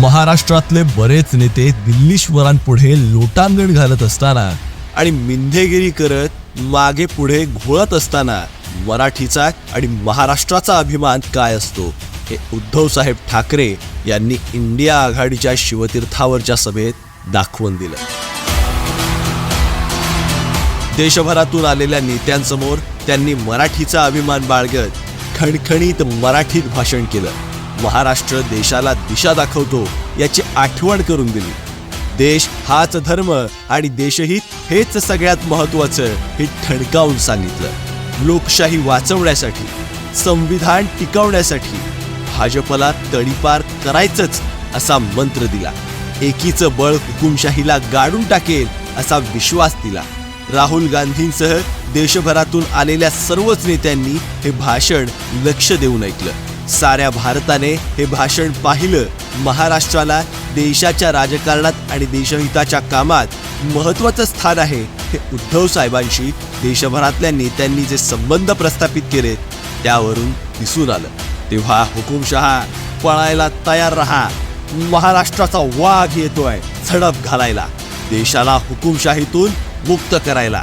महाराष्ट्रातले बरेच नेते दिल्लीश्वरांपुढे लोटांगण घालत असताना आणि मिंधेगिरी करत मागे पुढे घोळत असताना मराठीचा आणि महाराष्ट्राचा अभिमान काय असतो हे उद्धव साहेब ठाकरे यांनी इंडिया आघाडीच्या शिवतीर्थावरच्या सभेत दाखवून दिलं. देशभरातून आलेल्या नेत्यांसमोर त्यांनी मराठीचा अभिमान बाळगत खणखणीत मराठीत भाषण केलं. महाराष्ट्र देशाला दिशा दाखवतो याची आठवण करून दिली. देश हाच धर्म आणि देशहित हेच सगळ्यात महत्वाचं हे ठणकावून सांगितलं. लोकशाही वाचवण्यासाठी संविधान टिकवण्यासाठी भाजपला तडीपार करायचंच असा मंत्र दिला. एकीचं बळ हुकुमशाहीला गाडून टाकेल असा विश्वास दिला. राहुल गांधींसह देशभरातून आलेल्या सर्वच नेत्यांनी हे भाषण लक्ष देऊन ऐकलं. साऱ्या भारताने हे भाषण पाहिलं. महाराष्ट्राला देशाच्या राजकारणात आणि देशहिताच्या कामात महत्वाचं स्थान आहे हे उद्धव साहेबांशी देशभरातल्या नेत्यांनी जे संबंध प्रस्थापित केले त्यावरून दिसून आलं. तेव्हा हुकुमशहा पळायला तयार रहा. महाराष्ट्राचा वाघ येतोय झडप घालायला. देशाला हुकुमशाहीतून मुक्त करायला.